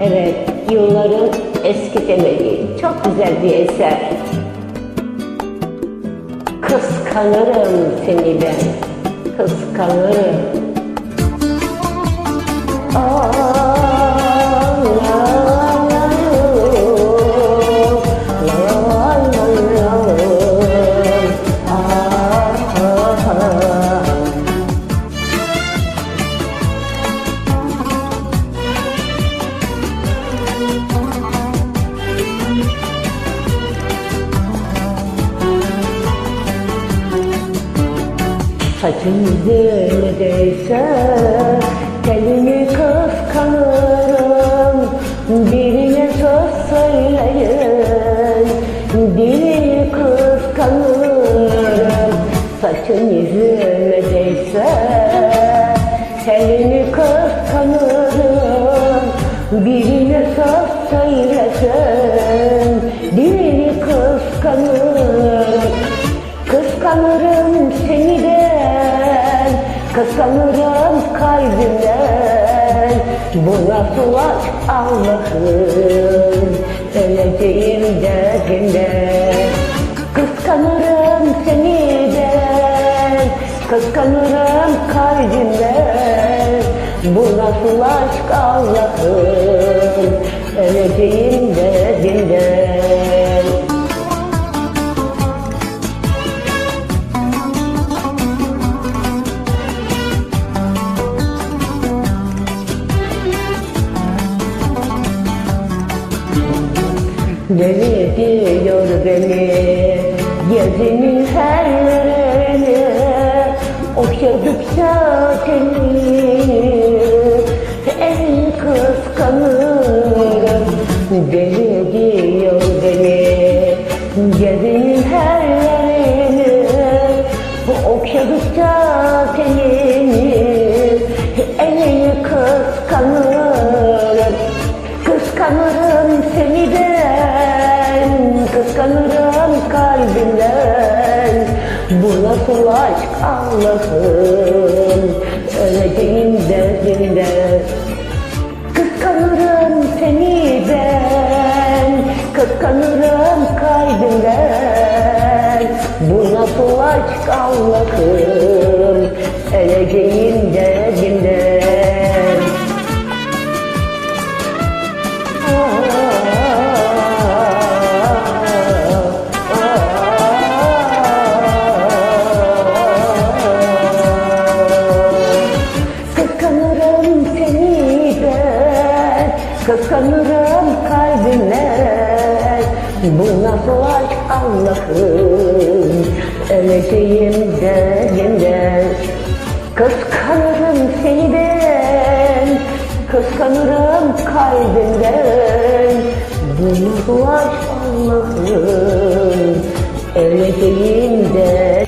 Evet, yılların eski temeli. Çok güzel bir eser. Kıskanırım seni ben, kıskanırım. Aa, Saçın yüzüme değse Telini kıskanırım. Birine söz söyleyin Dilini kıskanırım. Saçın yüzüme değse Telini kıskanırım. Birine söz söylesin Dilini kıskanırım. Kıskanırım seni ben, kıskanırım kalbimden. Bu nasıl aşk Allah'ım, öleceğim derdinden. Kıskanırım seni ben, kıskanırım kalbimden. Bu nasıl aşk Allah'ım, öleceğim derdinden. Deli diyor beni Gezinin her yerini Okşadıkça seni En kıskanırım Deli diyor beni Gezinin her yerini Okşadıkça seni kıskanırım kalbimden. Bu nasıl aşk Allah'ım, öleceğim derdinden. Kıskanırım seni ben, kıskanırım kalbimden. Bu nasıl aşk Allah'ım, kıskanırım kalbimden. Bu nasıl aşk Allah'ım, öleceğim derinden. Kıskanırım seni ben, kıskanırım kalbimden. Bu nasıl aşk Allah'ım, öleceğim derinden.